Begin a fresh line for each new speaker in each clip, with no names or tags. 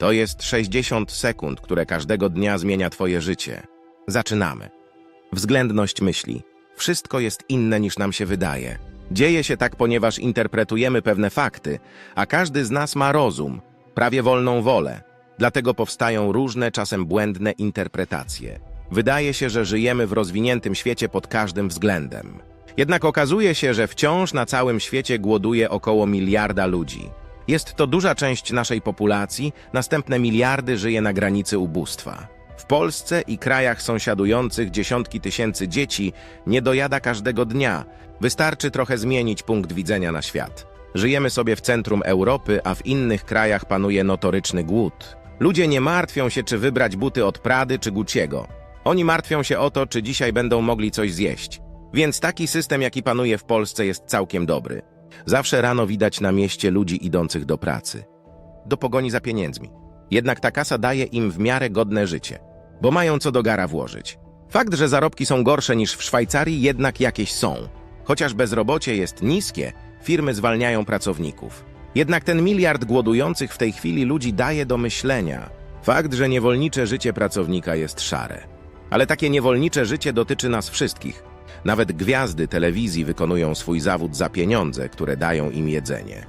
To jest 60 sekund, które każdego dnia zmienia Twoje życie. Zaczynamy. Względność myśli. Wszystko jest inne niż nam się wydaje. Dzieje się tak, ponieważ interpretujemy pewne fakty, a każdy z nas ma rozum, prawie wolną wolę. Dlatego powstają różne, czasem błędne interpretacje. Wydaje się, że żyjemy w rozwiniętym świecie pod każdym względem. Jednak okazuje się, że wciąż na całym świecie głoduje około miliarda ludzi. Jest to duża część naszej populacji, następne miliardy żyje na granicy ubóstwa. W Polsce i krajach sąsiadujących dziesiątki tysięcy dzieci nie dojada każdego dnia. Wystarczy trochę zmienić punkt widzenia na świat. Żyjemy sobie w centrum Europy, a w innych krajach panuje notoryczny głód. Ludzie nie martwią się, czy wybrać buty od Prady czy Gucci'ego. Oni martwią się o to, czy dzisiaj będą mogli coś zjeść. Więc taki system, jaki panuje w Polsce, jest całkiem dobry. Zawsze rano widać na mieście ludzi idących do pracy. Do pogoni za pieniędzmi. Jednak ta kasa daje im w miarę godne życie, bo mają co do gara włożyć. Fakt, że zarobki są gorsze niż w Szwajcarii, jednak jakieś są. Chociaż bezrobocie jest niskie, firmy zwalniają pracowników. Jednak ten miliard głodujących w tej chwili ludzi daje do myślenia. Fakt, że niewolnicze życie pracownika jest szare. Ale takie niewolnicze życie dotyczy nas wszystkich. Nawet gwiazdy telewizji wykonują swój zawód za pieniądze, które dają im jedzenie.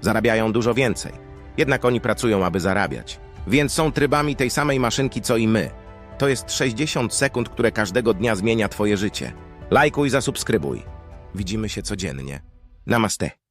Zarabiają dużo więcej. Jednak oni pracują, aby zarabiać. Więc są trybami tej samej maszynki, co i my. To jest 60 sekund, które każdego dnia zmienia Twoje życie. Lajkuj, zasubskrybuj. Widzimy się codziennie. Namaste.